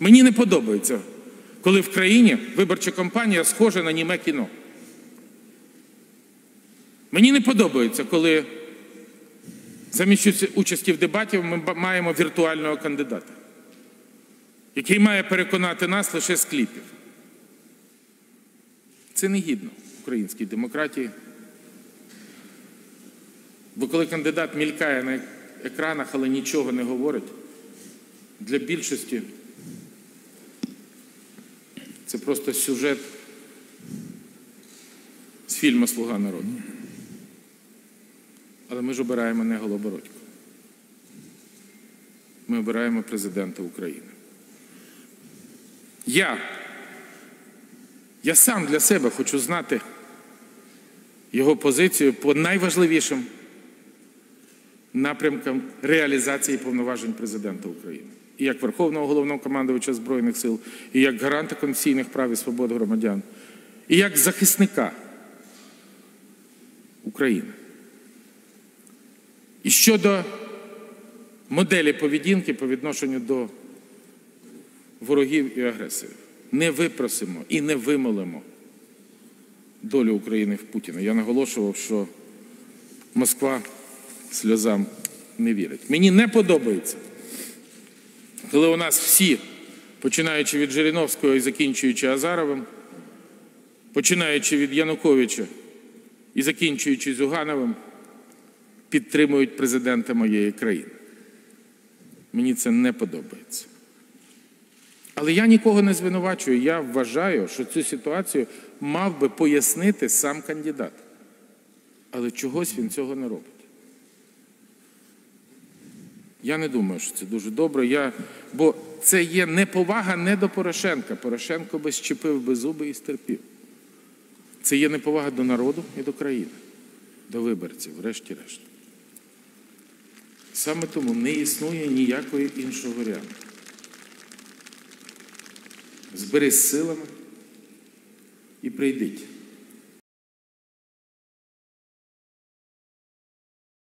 Мені не подобається, коли в країні виборча кампанія схожа на німе кіно. Мені не подобається, коли замість участі в дебатів ми маємо віртуального кандидата, який має переконати нас лише з кліпів. Це не гідно українській демократії. Бо коли кандидат мількає на екранах, але нічого не говорить, для більшості це просто сюжет з фільму Слуга народу. Але ми ж обираємо не Голобородько. Ми обираємо президента України. Я, я сам для себе хочу знати його позицію по найважливішим напрямкам реалізації повноважень президента України. Як Верховного головного командувача Збройних сил, і як гаранта конституційних прав і свобод громадян, і як захисника України. І щодо моделі поведінки по відношенню до ворогів і агресорів, не випросимо і не вимолимо долю України в Путіна. Я наголошував, що Москва сльозам не вірить. Мені не подобається, коли у нас всі, починаючи від Жириновського і закінчуючи Азаровим, починаючи від Януковича і закінчуючи Зюгановим, підтримують президента моєї країни. Мені це не подобається. Але я нікого не звинувачую. Я вважаю, що цю ситуацію мав би пояснити сам кандидат. Але чогось він цього не робить. Я не думаю, що це дуже добре. Я... Бо це є неповага не до Порошенка. Порошенко би щепив би зуби і стерпів. Це є неповага до народу і до країни, до виборців, врешті-решт. Саме тому не існує ніякої іншого варіанту. Зберись силами і прийдіть.